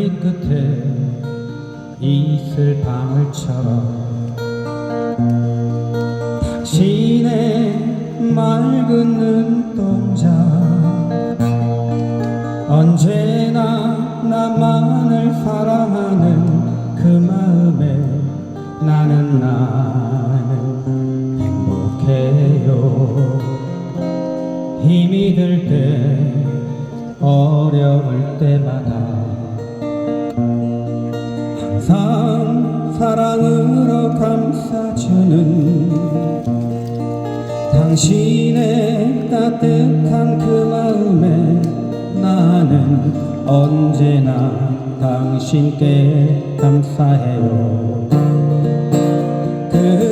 갈매기 끝에 이슬 방울처럼 당신의 맑은 눈동자 언제나 나만을 사랑하는 그 마음에 나는 나는 행복해요. 힘이 들 때 어려울 때마다 감싸주는 당신의 따뜻한 그 마음에 나는 언제나 당신께 감사해요. 그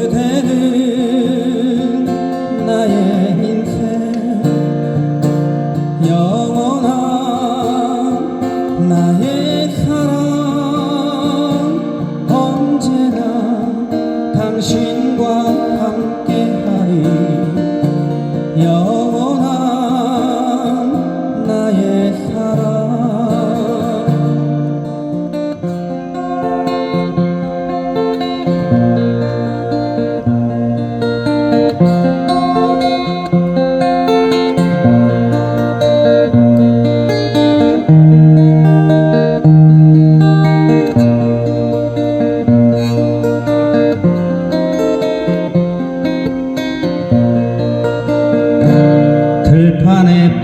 영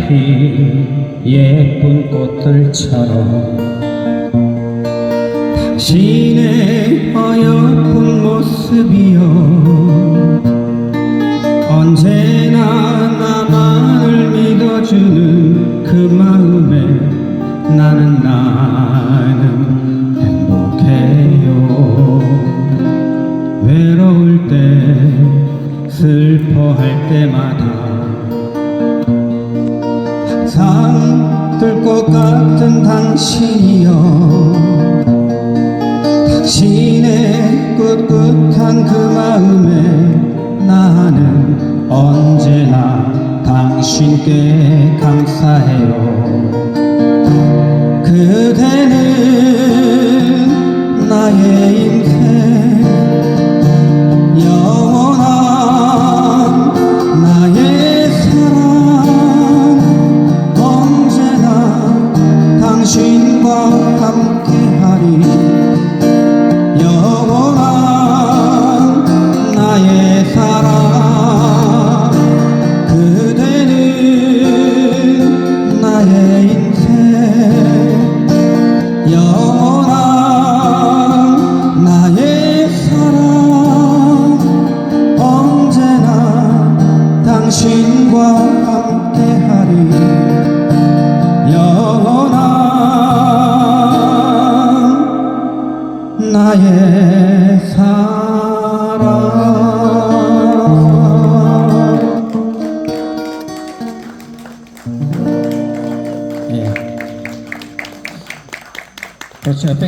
핀 예쁜 꽃들처럼. 당신의 어여쁜 모습이여 언제나 나만을 믿어주는 그 마음에 나는 나는 행복해요 들것 같은 당신이여. 당신의 꿋꿋한 그 마음에 나는 언제나 당신께 감사해요. 그대는 나의 인생 영원한 나의 사랑 언제나 당신과 함께하리. 영원한 나의 much.